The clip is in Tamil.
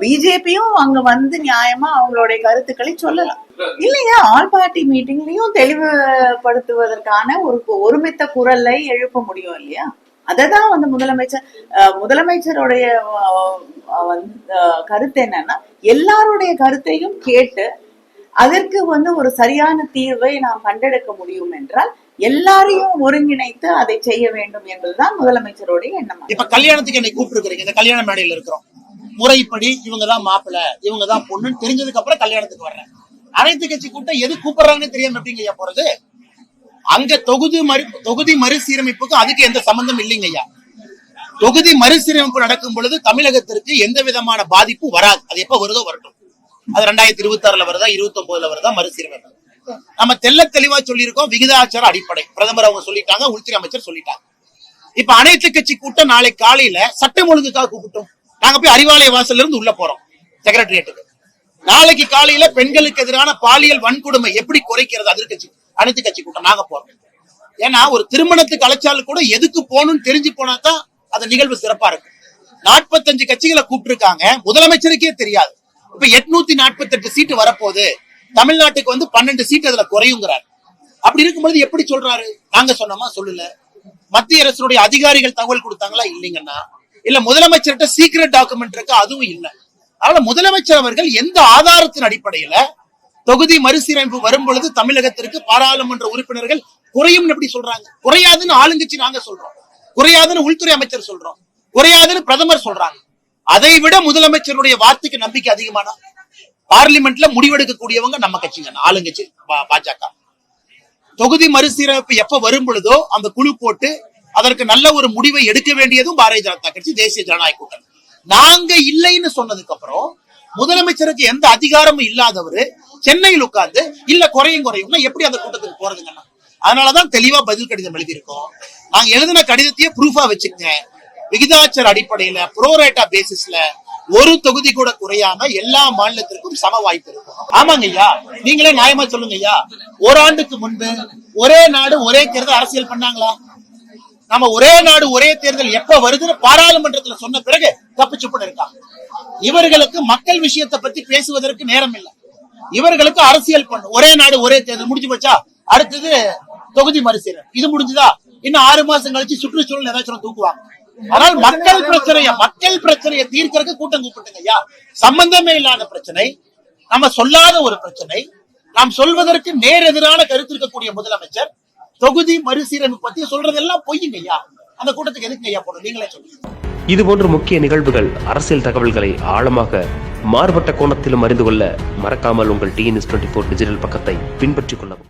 பிஜேபியும் அங்க வந்து நியாயமா அவங்களுடைய கருத்துக்களை சொல்லலாம். இல்லையா? ஆல் பார்ட்டி மீட்டிங்லயும் தெளிவுபடுத்துவதற்கான ஒரு ஒருமித்த குரலை எழுப்ப முடியும் இல்லையா? அததான் வந்து முதலமைச்சர் முதலமைச்சருடைய வந்து, கருத்து என்னன்னா எல்லாருடைய கருத்தையும் கேட்டு அதற்கு வந்து ஒரு சரியான தீர்வை நாம் கண்டெடுக்க முடியும் என்றால் எல்லாரையும் ஒருங்கிணைத்து அதை செய்ய வேண்டும் என்பதுதான் முதலமைச்சருடைய எண்ணம். இப்ப கல்யாணத்துக்கு என்னை கூப்பிட்டு இந்த கல்யாண மேடையில் இருக்கிறோம். முறைப்படி இவங்க தான் மாப்பிள்ள இவங்க தான் பொண்ணுன்னு தெரிஞ்சதுக்கு அப்புறம் கல்யாணத்துக்கு வர்றேன். அனைத்து கட்சி கூட்டம் எது கூப்பிடுறாங்கன்னு தெரியாம எப்படிங்க ஐயா போறது? அங்க தொகுதி மறு தொகுதி மறுசீரமைப்புக்கு அதுக்கு எந்த சம்பந்தம் இல்லைங்க ஐயா. தொகுதி மறுசீரமைப்பு நடக்கும் பொழுது தமிழகத்திற்கு எந்த விதமான பாதிப்பும் வராது. அது எப்ப வருதோ வரட்டும். அது ரெண்டாயிரத்தி இருபத்தி ஆறுல வருதா இருபத்தி ஒன்பதுல வருதா மறுசீரமைப்பு. நம்ம தெல்ல தெளிவா சொல்லியிருக்கோம் விகிதாச்சார அடிப்படை. பிரதமர் அவங்க சொல்லிட்டாங்க உள்துறை அமைச்சர் சொல்லிட்டாங்க. இப்ப அனைத்து கட்சி கூட்டம் நாளை காலையில சட்டம் ஒழுங்குக்காக கூப்பிட்டோம். நாங்க போய் அறிவாலய வாசல்ல இருந்து உள்ள போறோம் செக்ரட்டரியேட்டுக்கு நாளைக்கு காலையில பெண்களுக்கு எதிரான பாலியல் வன்கொடுமை எப்படி குறைக்கிறது அதிர்கட்சி அனைத்து கட்சி கூட்டம் நாங்க போறோம். ஏன்னா ஒரு திருமணத்துக்கு அழைச்சாலும் கூட எதுக்கு போகணும்னு தெரிஞ்சு போனா தான் அந்த நிகழ்வு சிறப்பா இருக்கும். நாற்பத்தஞ்சு கட்சிகளை கூப்பிட்டுருக்காங்க முதலமைச்சருக்கே தெரியாது. இப்ப எட்நூத்தி நாற்பத்தி எட்டு சீட்டு வரப்போகுது தமிழ்நாட்டுக்கு வந்து பன்னெண்டு சீட் அதுல குறையுங்கிறார். அப்படி இருக்கும்போது எப்படி சொல்றாரு? நாங்க சொன்னோமா? சொல்லல. மத்திய அரசுடைய அதிகாரிகள் தகவல் கொடுத்தாங்களா? இல்லைங்கன்னா இல்ல முதலமைச்சர்கிட்ட சீக்ரெட் டாக்குமெண்ட் இருக்கு அதுவும் இல்ல. அதனால முதலமைச்சர் அவர்கள் எந்த ஆதாரத்தின் அடிப்படையில தொகுதி மறுசீரமைப்பு வரும் பொழுது தமிழகத்திற்கு பாராளுமன்ற உறுப்பினர்கள் குறையும் எப்படி சொல்றாங்க? குறையாதுன்னு ஆளுங்கட்சி நாங்க சொல்றோம். குறையாதுன்னு உள்துறை அமைச்சர் சொல்றோம். குறையாதுன்னு பிரதமர் சொல்றாங்க. அதை விட முதலமைச்சருடைய வார்த்தைக்கு நம்பிக்கை அதிகமான? பார்லிமெண்ட்ல முடிவெடுக்கக்கூடியவங்க நம்ம கட்சிங்க ஆளுங்கட்சி பாஜக. தொகுதி மறுசீரமைப்பு எப்ப வரும் பொழுதோ அந்த குழு போட்டு அதற்கு நல்ல ஒரு முடிவை எடுக்க வேண்டியதும் பாரதிய ஜனதா கட்சி தேசிய ஜனநாயக கூட்டணி. நாங்க இல்லைன்னு சொன்னதுக்கு அப்புறம் முதலமைச்சருக்கு எந்த அதிகாரமும் இல்லாதவரு சென்னையில் உட்கார்ந்து இல்ல குறையும் குறையும்னா எப்படி அந்த கூட்டத்துக்கு போறதுங்கண்ணா அதனாலதான் தெளிவா பதில் கடிதம் எழுதியிருக்கோம். நாங்க எழுதின கடிதத்தையே ப்ரூஃபா வச்சுக்கங்க. விகிதாச்சார அடிப்படையில ப்ரோரேட்டா பேசிஸ்ல ஒரு தொகுதி கூட குறையாம எல்லா மாநிலத்திற்கும் சம வாய்ப்பு இருக்கும். ஆமாங்க ஐயா. நீங்களே நியாயமா சொல்லுங்க ஐயா. ஒரு ஆண்டுக்கு முன்பு ஒரே நாடு ஒரே தேர்தல் அரசியல் பண்ணாங்களா? நம்ம ஒரே நாடு ஒரே தேர்தல் எப்ப வருதுன்னு பாராளுமன்றத்துல சொன்ன பிறகு தப்பிச்சுப்புன்னு இருக்காங்க. இவர்களுக்கு மக்கள் விஷயத்தை பத்தி பேசுவதற்கு நேரம் இல்லை. இவர்களுக்கு அரசியல் பண்ணும் ஒரே நாடு ஒரே தேர்தல் முடிஞ்சு போச்சா? அடுத்தது தொகுதி மறுசீரமைப்பு. இது முடிஞ்சுதா? இன்னும் ஆறு மாசம் கழிச்சு சுற்றுச்சூழல் ஏதாச்சும் தூக்குவாங்க. ஆனால் மக்கள் பிரச்சனைய மக்கள் பிரச்சனையை தீர்க்கறதுக்கு கூட்டம் கூப்பிட்டுங்க ஐயா. சம்பந்தமே இல்லாத பிரச்சனை. நம்ம சொல்லாத ஒரு பிரச்சனை. நாம் சொல்வதற்கு நேரெதிரான கருத்து இருக்கக்கூடிய முதலமைச்சர். தொகுதி மறுசீரமைப்பு பத்தி சொல்றதெல்லாம் பொய்யுங்க ஐயா. அந்த கூட்டத்துக்கு எதுக்கு ஐயா போகணும் நீங்களே சொல்லுங்க. இதுபோன்ற முக்கிய நிகழ்வுகள் அரசியல் தகவல்களை ஆழமாக மாறுபட்ட கோணத்திலும் அறிந்து கொள்ள மறக்காமல் உங்கள் டிஎன்எஸ் டுவெண்ட்டி ஃபோர் டிஜிட்டல் பக்கத்தை பின்பற்றிக் கொள்ளவும்.